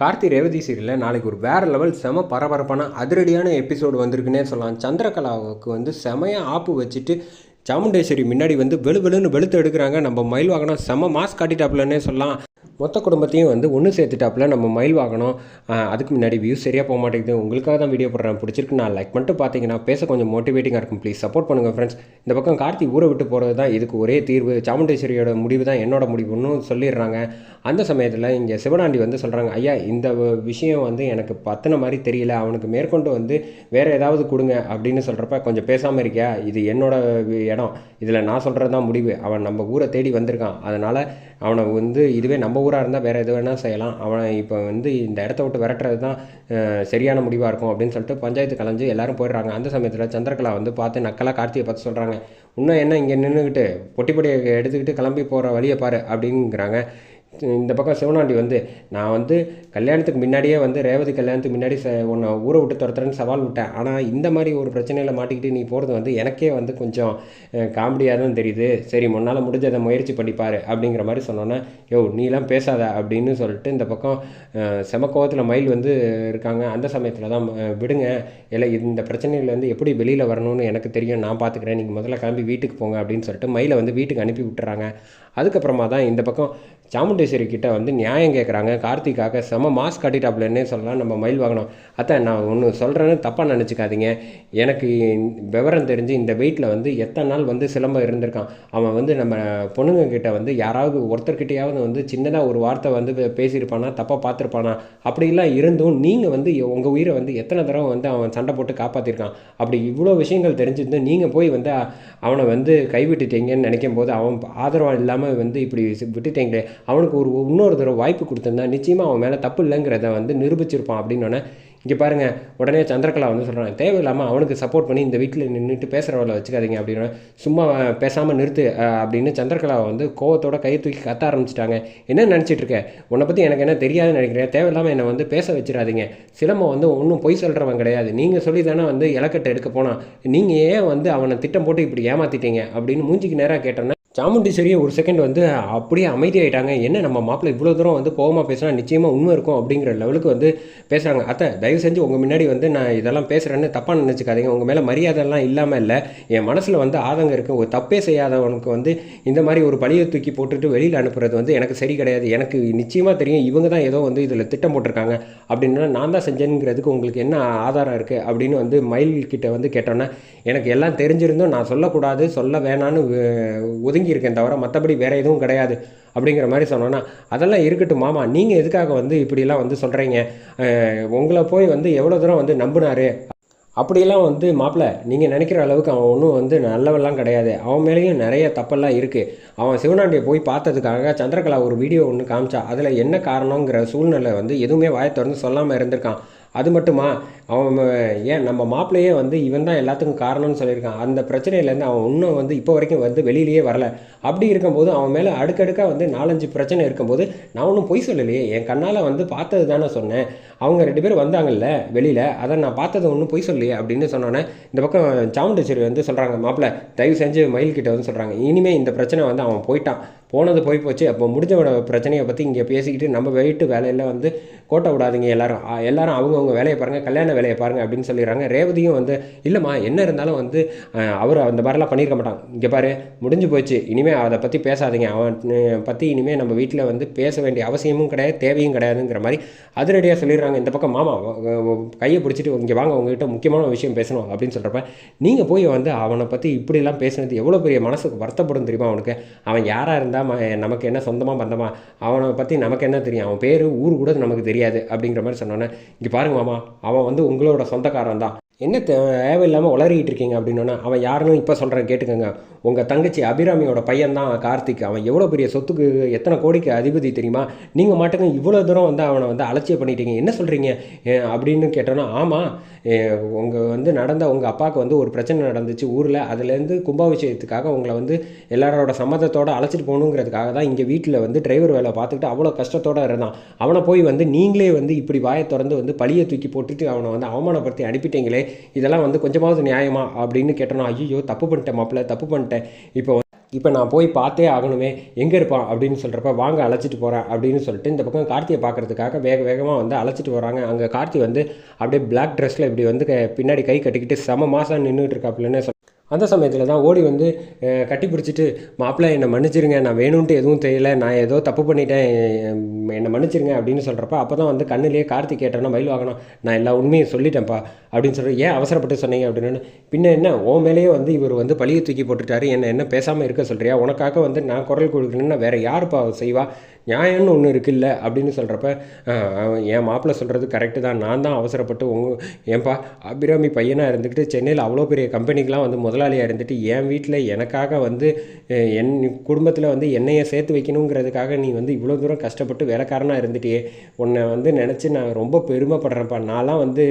கார்த்தி ரேவதி சீரியலில் நாளைக்கு ஒரு வேறு லெவல் செம பரபரப்பான அதிரடியான எபிசோடு வந்திருக்குன்னே சொல்லலாம். சந்திரகலாவுக்கு வந்து செமையாக ஆப்பு வச்சுட்டு சாமுண்டேஸ்வரி முன்னாடி வந்து வெளு வெளுன்னு வெளுத்து எடுக்கிறாங்க. நம்ம மயில் வாகனம் செம மாஸ்க் காட்டிட்டாப்புலன்னே சொல்லலாம். மொத்த குடும்பத்தையும் வந்து ஒன்று சேர்த்துட்டாப்புல நம்ம மயில் வாங்கணும். அதுக்கு முன்னாடி வியூஸ் சரியாக போக மாட்டேங்குது. உங்களுக்காக தான் வீடியோ போடுறேன். பிடிச்சிருக்கு நான் லைக் பண்ணிட்டு பார்த்தீங்கன்னா பேச கொஞ்சம் மோட்டிவேட்டிங்காக இருக்கும். ப்ளீஸ் சப்போர்ட் பண்ணுங்கள் ஃப்ரெண்ட்ஸ் இந்த பக்கம் கார்த்தி ஊரை விட்டு போகிறது தான் இதுக்கு ஒரே தீர்வு. சாமுண்டேஸ்வரியோட முடிவு தான் என்னோட முடிவுன்னு சொல்லிடுறாங்க. அந்த சமயத்தில் இங்கே சிவனாண்டி வந்து சொல்கிறாங்க ஐயா இந்த விஷயம் வந்து எனக்கு பத்தின மாதிரி தெரியல. அவனுக்கு மேற்கொண்டு வந்து வேறு ஏதாவது கொடுங்க அப்படின்னு சொல்கிறப்ப கொஞ்சம் பேசாமல் இருக்கியா? இது என்னோட இடம். இதில் நான் சொல்கிறது தான் முடிவு. அவன் நம்ம ஊரை தேடி வந்திருக்கான். அதனால் அவனை வந்து இதுவே நம்ம ஊராக இருந்தால் வேறு எது வேணால் செய்யலாம். அவனை இப்போ வந்து இந்த இடத்த விட்டு விரட்டுறது தான் சரியான முடிவாக இருக்கும் அப்படின்னு சொல்லிட்டு பஞ்சாயத்து கலைஞ்சு எல்லாரும் போயிடுறாங்க. அந்த சமயத்தில் சந்திரகலா வந்து பார்த்து நக்கலாக கார்த்தியை பார்த்து சொல்கிறாங்க இன்னும் என்ன இங்கே நின்றுக்கிட்டு பொட்டி பொடியை எடுத்துக்கிட்டு கிளம்பி போகிற வழியை பாரு அப்படிங்கிறாங்க. இந்த பக்கம் சிவனாண்டி வந்து நான் வந்து கல்யாணத்துக்கு முன்னாடியே வந்து ரேவதி கல்யாணத்துக்கு முன்னாடி ச உன்னை ஊரை விட்டு துரத்துறேன்னு சவால் விட்டேன். ஆனால் இந்த மாதிரி ஒரு பிரச்சனையில் மாட்டிக்கிட்டு நீ போகிறது வந்து எனக்கே வந்து கொஞ்சம் காமெடியாக தான் தெரியுது. சரி முன்னால் முடிஞ்சதை முயற்சி பண்ணிப்பார் அப்படிங்கிற மாதிரி சொன்னோன்னே யோ நீலாம் பேசாத அப்படின்னு சொல்லிட்டு இந்த பக்கம் செமக்கோவத்தில் மயில் வந்து இருக்காங்க. அந்த சமயத்தில் தான் விடுங்க. இல்லை இந்த பிரச்சனையிலேருந்து எப்படி வெளியில் வரணும்னு எனக்கு தெரியும். நான் பார்த்துக்கிறேன் நீங்கள் முதல்ல கிளம்பி வீட்டுக்கு போங்க அப்படின்னு சொல்லிட்டு மயிலை வந்து வீட்டுக்கு அனுப்பி விட்டுறாங்க. அதுக்கப்புறமா தான் இந்த பக்கம் சாமுண்டேஸ்வரி கிட்ட வந்து நியாயம் கேட்குறாங்க கார்த்திக்காக செம மாஸ் காட்டிட்டாப்லன்னே சொல்லலாம். நம்ம மயில் வாங்கணும் அத்தை நான் ஒன்று சொல்கிறேன்னு தப்பாக நினச்சிக்காதீங்க. எனக்கு விவரம் தெரிஞ்சு இந்த வெயிட்டில் வந்து எத்தனை நாள் வந்து சிலம்பம் இருந்திருக்கான். அவன் வந்து நம்ம பொண்ணுங்க கிட்ட வந்து யாராவது ஒருத்தர்கிட்டையாவது வந்து சின்னதாக ஒரு வார்த்தை வந்து பேசியிருப்பானா தப்பாக பார்த்துருப்பானா? அப்படிலாம் இருந்தும் நீங்கள் வந்து உங்கள் உயிரை வந்து எத்தனை தடவை வந்து அவன் சண்டை போட்டு காப்பாற்றிருக்கான் அப்படி இவ்வளோ விஷயங்கள் தெரிஞ்சிருந்து நீங்கள் போய் வந்து அவனை வந்து கைவிட்டுட்டீங்கன்னு நினைக்கும் போது அவன் ஆதரவாக இல்லாமல் வந்து இப்படி விட்டுட்டீங்களே. அவனுக்கு ஒரு இன்னொரு தடவை வாய்ப்பு கொடுத்துருந்தா நிச்சயமாக அவன் மேலே தப்பு இல்லைங்கிறத வந்து நிரூபிச்சிருப்பான் அப்படின்னு இங்கே பாருங்க உடனே சந்திரகலா வந்து சொல்கிறாங்க தேவையில்லாமல் அவனுக்கு சப்போர்ட் பண்ணி இந்த வீட்டில் நின்றுட்டு பேசுகிறவளை வச்சுக்காதீங்க அப்படின்னு சும்மா பேசாமல் நிறுத்து அப்படின்னு சந்திரகலாவை வந்து கோவத்தோட கையை தூக்கி கத்த ஆரம்பிச்சிட்டாங்க. என்ன நினச்சிட்டு இருக்க? உன்னை பற்றி எனக்கு என்ன தெரியாதுன்னு நினைக்கிறேன் தேவையில்லாமல் என்னை வந்து பேச வச்சிடாதீங்க. சிலம்பம் வந்து ஒன்றும் பொய் சொல்கிறவன் கிடையாது. நீங்கள் சொல்லி தானே வந்து இலக்கட்டை எடுக்க போனான். நீங்கள் ஏன் வந்து அவனை திட்டம் போட்டு இப்படி ஏமாற்றிட்டீங்க அப்படின்னு மூஞ்சிக்கு நேராக கேட்டோன்னா சாமுண்டீஸ்வரியை ஒரு செகண்ட் வந்து அப்படியே அமைதியாயிட்டாங்க. என்ன நம்ம மாப்பிள்ளை இவ்வளோ தூரம் வந்து கோவமாக பேசினா நிச்சயமாக உண்மை இருக்கும் அப்படிங்கிற லெவலுக்கு வந்து பேசுகிறாங்க அத்தை தயவு செஞ்சு உங்கள் முன்னாடி வந்து நான் இதெல்லாம் பேசுகிறேன்னு தப்பாக நினச்சிக்காதீங்க. உங்கள் மேலே மரியாதைலாம் இல்லாமல் இல்லை. என் மனசில் வந்து ஆதங்கம் இருக்குது ஒரு தப்பே செய்யாதவனுக்கு வந்து இந்த மாதிரி ஒரு பழியை தூக்கி போட்டுட்டு வெளியில் அனுப்புறது வந்து எனக்கு சரி கிடையாது. எனக்கு நிச்சயமாக தெரியும் இவங்க தான் ஏதோ வந்து இதில் திட்டம் போட்டிருக்காங்க. அப்படின்னா நான் தான் செஞ்சேங்கிறதுக்கு உங்களுக்கு என்ன ஆதாரம் இருக்குது அப்படின்னு வந்து மயில் கிட்ட வந்து கேட்டோன்னே எனக்கு எல்லாம் தெரிஞ்சிருந்தும் நான் சொல்லக்கூடாது சொல்ல வேணான்னு ஒதுங்கி ஒதுங்கி இருக்கேன் தவிர மற்றபடி வேற எதுவும் கிடையாது அப்படிங்கிற மாதிரி சொன்னோன்னா அதெல்லாம் இருக்கட்டும் மாமா நீங்கள் எதுக்காக வந்து இப்படிலாம் வந்து சொல்கிறீங்க உங்களை போய் வந்து எவ்வளோ தூரம் வந்து நம்பினாரு? அப்படிலாம் வந்து மாப்பிள்ளை நீங்கள் நினைக்கிற அளவுக்கு அவன் ஒன்றும் வந்து நல்லவெல்லாம் கிடையாது. அவன் மேலேயும் நிறைய தப்பெல்லாம் இருக்குது அவன் சிவனாண்டியை போய் பார்த்ததுக்காக சந்திரகலா ஒரு வீடியோ ஒன்று காமிச்சா அதில் என்ன காரணங்கிற சூழ்நிலை வந்து எதுவுமே வாயை திறந்து சொல்லாமல் இருந்திருக்கான். அது மட்டுமா? அவன் ஏன் நம்ம மாப்பிள்ளையே வந்து இவன் தான் எல்லாத்துக்கும் காரணம்னு சொல்லியிருக்கான். அந்த பிரச்சனையிலேருந்து அவன் இன்னும் வந்து இப்போ வரைக்கும் வந்து வெளியிலேயே வரல. அப்படி இருக்கும்போது அவன் மேலே அடுக்கடுக்காக வந்து நாலஞ்சு பிரச்சனை இருக்கும்போது நான் ஒன்றும் பொய் சொல்லலையே. என் கண்ணால் வந்து பார்த்தது தானே சொன்னேன். அவங்க ரெண்டு பேரும் வந்தாங்கல்ல வெளியில். அதை நான் பார்த்தது ஒன்றும் பொய் சொல்லலையே அப்படின்னு சொன்னோன்னே இந்த பக்கம் சாமுண்டேஸ்வரி வந்து சொல்கிறாங்க மாப்பிள்ளை தயவு செஞ்சு மயில் கிட்ட வந்து சொல்கிறாங்க இனிமேல் இந்த பிரச்சனை வந்து அவன் போயிட்டான். போனது போய் போச்சு. அப்போ முடிஞ்சவோட பிரச்சனையை பற்றி இங்கே பேசிக்கிட்டு நம்ம வெயிட்டு வேலையில் வந்து கோட்டை விடாதீங்க எல்லாரும். எல்லாரும் அவங்கவுங்க வேலையை பாருங்கள் கல்யாண வேலையை பாருங்கள் அப்படின்னு சொல்லிடுறாங்க. ரேவதியும் வந்து இல்லைம்மா என்ன இருந்தாலும் வந்து அவர் அந்த மாதிரிலாம் பண்ணியிருக்க மாட்டான். இங்கே பாரு முடிஞ்சு போச்சு. இனிமேல் அதை பற்றி பேசாதீங்க. அவன் பற்றி இனிமேல் நம்ம வீட்டில் வந்து பேச வேண்டிய அவசியமும் கிடையாது தேவையும் கிடையாதுங்கிற மாதிரி அதிரடியாக சொல்லிடுறாங்க. இந்த பக்கம் மாமா கையை பிடிச்சிட்டு இங்கே வாங்க உங்ககிட்ட முக்கியமான விஷயம் பேசணும் அப்படின்னு சொல்கிறப்ப நீங்கள் போய் வந்து அவனை பற்றி இப்படிலாம் பேசுனது எவ்வளோ பெரிய மனசுக்கு வருத்தப்படும் தெரியுமா அவனுக்கு? அவன் யாராக இருந்தால் நமக்கு என்ன சொந்தமாக பந்தமா அவனை பற்றி நமக்கு என்ன தெரியும்? அவன் பேர் ஊர் கூட நமக்கு தெரியாது அப்படிங்கிற மாதிரி சொன்னோன்னே இங்கே பாருங்க மாமா அவன் வந்து உங்களோட சொந்தக்காரன் தான். என்ன தேவையில்லாமல் உளறிக்கிட்டு இருக்கீங்க அப்படின்னா அவன் யாருன்னு இப்போ சொல்கிறேன் கேட்டுக்கோங்க. உங்கள் தங்கச்சி அபிராமியோட பையன் தான் கார்த்திக். அவன் எவ்வளோ பெரிய சொத்துக்கு எத்தனை கோடிக்கு அதிபதி தெரியுமா? நீங்கள் மாட்டுங்க இவ்வளோ தூரம் வந்து அவனை வந்து அலட்சியம் பண்ணிட்டீங்க. என்ன சொல்கிறீங்க அப்படின்னு கேட்டோன்னா ஆமாம் உங்கள் வந்து நடந்த உங்கள் அப்பாவுக்கு வந்து ஒரு பிரச்சனை நடந்துச்சு ஊரில். அதுலேருந்து கும்பாபிஷேகத்துக்காக உங்களை வந்து எல்லாரோட சம்மதத்தோட அழைச்சிட்டு போகணுங்கிறதுக்காக தான் இங்கே வீட்டில் வந்து டிரைவர் வேலை பார்த்துக்கிட்டு அவ்வளோ கஷ்டத்தோடு இருந்தான். அவனை போய் வந்து நீங்களே வந்து இப்படி வாயை திறந்து வந்து பழியை தூக்கி போட்டுட்டு அவனை வந்து அவமானப்படுத்தி அனுப்பிட்டீங்களே. இதெல்லாம் வந்து கொஞ்சமாவது நியாயமா அப்படின்னு கேட்டோன்னா ஐயோ தப்பு பண்ணிட்டேன் மாப்பிள்ள தப்பு பண்ணிட்டேன். இப்போ இப்போ நான் போய் பார்த்தே ஆகணுமே எங்கே இருப்பான் அப்படின்னு சொல்கிறப்ப வாங்க அழைச்சிட்டு போகிறேன் அப்படின்னு சொல்லிட்டு இந்த பக்கம் கார்த்தியை பார்க்குறதுக்காக வேக வேகமாக வந்து அழைச்சிட்டு போகிறாங்க அங்கே கார்த்தி வந்து அப்படியே பிளாக் ட்ரெஸ்ஸில் இப்படி வந்து பின்னாடி கை கட்டிக்கிட்டு செம மாதம் நின்றுட்டு இருக்காப்புலன்னு சொல் அந்த சமயத்தில் தான் ஓடி வந்து கட்டி பிடிச்சிட்டு மாப்பிள்ளை என்னை மன்னிச்சிருங்க நான் வேணும்ன்ட்டு எதுவும் தெரியல. நான் ஏதோ தப்பு பண்ணிட்டேன். என்னை மன்னிச்சிருங்க அப்படின்னு சொல்கிறப்ப அப்போ தான் வந்து கண்ணுலேயே கார்த்திக் கேட்டேன்னா மயில் வாங்கணும் நான் எல்லா உண்மையும் சொல்லிட்டேன்ப்பா அப்படின்னு சொல்லி ஏன் அவசரப்பட்டு சொன்னீங்க? அப்படின்னு. பின்ன என்ன? ஓ மேலேயே வந்து இவர் வந்து பழியை தூக்கி போட்டுட்டாரு. என்ன என்ன பேசாமல் இருக்க சொல்கிறியா உனக்காக வந்து நான் குரல் கொடுக்கணுன்னா வேறு யாருப்பா செய்வா? நியாயம்னு ஒன்று இருக்குல்ல அப்படின்னு சொல்கிறப்ப என் மாப்பிள்ளை சொல்கிறது கரெக்டு தான். நான் தான் அவசரப்பட்டு உங்கள் ஏன்பா அபிராமி பையனாக இருந்துக்கிட்டு சென்னையில் அவ்வளோ பெரிய கம்பெனிக்கெலாம் வந்து முதலாளியாக இருந்துட்டு என் வீட்டில் எனக்காக வந்து என் குடும்பத்தில் வந்து என்னைய சேர்த்து வைக்கணுங்கிறதுக்காக நீ வந்து இவ்வளோ தூரம் கஷ்டப்பட்டு வேலைக்காரனாக இருந்துட்டியே. உன்னை வந்து நினச்சி நான் ரொம்ப பெருமைப்படுறேன்ப்பா. நான்லாம் வந்து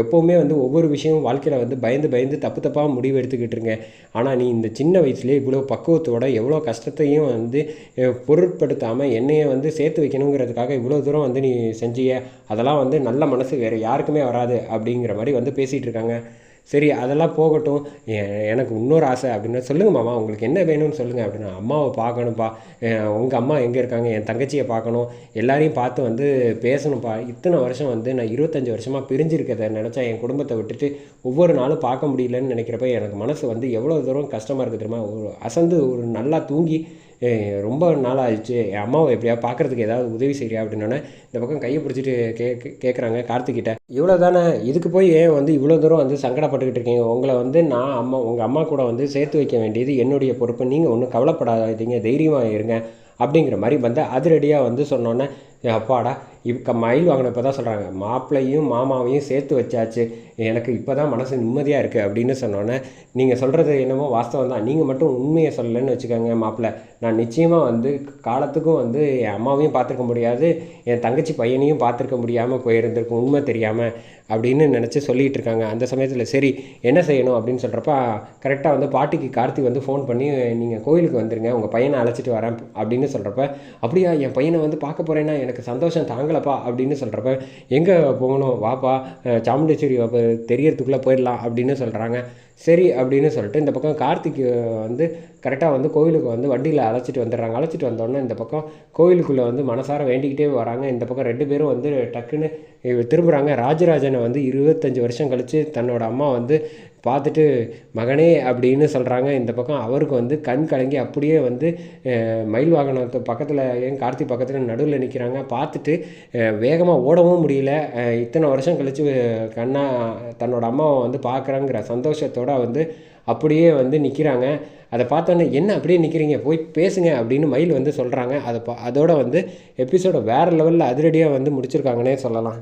எப்போவுமே வந்து ஒவ்வொரு விஷயமும் வாழ்க்கையில் வந்து பயந்து பயந்து தப்பு தப்பாக முடிவு எடுத்துக்கிட்டு இருங்க ஆனால் நீ இந்த சின்ன வயசுலேயே இவ்வளோ பக்குவத்தோட எவ்வளோ கஷ்டத்தையும் வந்து பொருட்படுத்தாமல் இல்லாமல் என்னையை வந்து சேர்த்து வைக்கணுங்கிறதுக்காக இவ்வளோ தூரம் வந்து நீ செஞ்சிய அதெல்லாம் வந்து நல்ல மனசு வேறு யாருக்குமே வராது அப்படிங்கிற மாதிரி வந்து பேசிகிட்டு இருக்காங்க. சரி அதெல்லாம் போகட்டும். எனக்கு இன்னொரு ஆசை அப்படின்னா சொல்லுங்கள் மாமா. உங்களுக்கு என்ன வேணும்னு சொல்லுங்கள் அப்படின்னா அம்மாவை பார்க்கணும்ப்பா. உங்கள் அம்மா எங்கே இருக்காங்க? என் தங்கச்சியை பார்க்கணும். எல்லாரையும் பார்த்து வந்து பேசணும்ப்பா. இத்தனை வருஷம் வந்து நான் இருபத்தஞ்சி வருஷமாக பிரிஞ்சிருக்கிறத நினச்சா என் குடும்பத்தை விட்டுட்டு ஒவ்வொரு நாளும் பார்க்க முடியலன்னு நினைக்கிறப்ப எனக்கு மனசு வந்து எவ்வளோ தூரம் கஷ்டமாக இருக்குது தெரியுமா? ஒரு அசந்து ஒரு நல்லா தூங்கி ரொம்ப நாள் ஆயிடுச்சு என் அம்மாவை எப்படியா பார்க்குறதுக்கு ஏதாவது உதவி செய்கிறியா அப்படின்னோடனே இந்த பக்கம் கையை பிடிச்சிட்டு கே கேட்குறாங்க கார்த்திகிட்ட. இவ்வளோ தானே இதுக்கு போய் ஏன் வந்து இவ்வளோ தூரம் வந்து சங்கடப்பட்டுக்கிட்டு இருக்கீங்க? உங்களை வந்து நான் அம்மா உங்கள் அம்மா கூட வந்து சேர்த்து வைக்க வேண்டியது என்னுடைய பொறுப்பு. நீங்கள் ஒன்றும் கவலைப்படாதீங்க தைரியமாக இருங்க அப்படிங்கிற மாதிரி வந்து அதிரடியாக வந்து சொன்னோன்னே அப்பாடா இப்போ மயில் வாங்கினப்போ தான் சொல்கிறாங்க மாப்பிள்ளையும் மாமாவையும் சேர்த்து வச்சாச்சு. எனக்கு இப்போ தான் மனசு நிம்மதியாக இருக்குது அப்படின்னு சொன்னோன்னே நீங்கள் சொல்கிறது என்னமோ வாஸ்தவம் தான். நீங்கள் மட்டும் உண்மையை சொல்லலைன்னு வச்சுக்கோங்க மாப்பிள்ளை. நான் நிச்சயமாக வந்து காலத்துக்கும் வந்து என் அம்மாவையும் பார்த்துருக்க முடியாது. என் தங்கச்சி பையனையும் பார்த்துருக்க முடியாமல் போயிருந்திருக்கும் உண்மை தெரியாமல் அப்படின்னு நினச்சி சொல்லிகிட்டு இருக்காங்க. அந்த சமயத்தில் சரி என்ன செய்யணும் அப்படின்னு சொல்கிறப்ப கரெக்டாக வந்து பாட்டிக்கு கார்த்தி வந்து ஃபோன் பண்ணி நீங்கள் கோயிலுக்கு வந்துருங்க உங்கள் பையனை அழைச்சிட்டு வரேன் அப்படின்னு சொல்கிறப்ப அப்படியா என் பையனை வந்து பார்க்க போகிறேன்னா எனக்கு சந்தோஷம் தாங்க தாங்கலப்பா அப்படின்னு சொல்கிறப்ப எங்கே போகணும்? வாப்பா சாமுண்டேஸ்வரி தெரியறதுக்குள்ளே போயிடலாம் அப்படின்னு சொல்கிறாங்க சரி அப்படின்னு சொல்லிட்டு இந்த பக்கம் கார்த்திக் வந்து கரெக்டாக வந்து கோவிலுக்கு வந்து வண்டியில் அழைச்சிட்டு வந்துடுறாங்க. அழைச்சிட்டு வந்தோடனே இந்த பக்கம் கோவிலுக்குள்ளே வந்து மனசார வேண்டிக்கிட்டே வராங்க. இந்த பக்கம் ரெண்டு பேரும் வந்து டக்குன்னு திரும்புகிறாங்க ராஜராஜனை வந்து இருபத்தஞ்சி வருஷம் கழித்து தன்னோட அம்மா வந்து பார்த்துட்டு மகனே அப்படின்னு சொல்கிறாங்க இந்த பக்கம் அவருக்கு வந்து கண் கலங்கி அப்படியே வந்து மயில் வாகனத்து பக்கத்தில் ஏன் கார்த்தி பக்கத்தில் நடுவில் நிற்கிறாங்க பார்த்துட்டு வேகமாக ஓடவும் முடியல. இத்தனை வருஷம் கழித்து கண்ணா தன்னோட அம்மாவை வந்து பார்க்குறாங்கிற சந்தோஷத்தோடு வந்து அப்படியே வந்து நிற்கிறாங்க அதை பார்த்தோன்னே என்ன அப்படியே நிற்கிறீங்க போய் பேசுங்க அப்படின்னு மயில் வந்து சொல்கிறாங்க அதை பா அதோட வந்து எபிசோட வேறு லெவலில் அதிரடியாக வந்து முடிச்சிருக்காங்கன்னே சொல்லலாம்.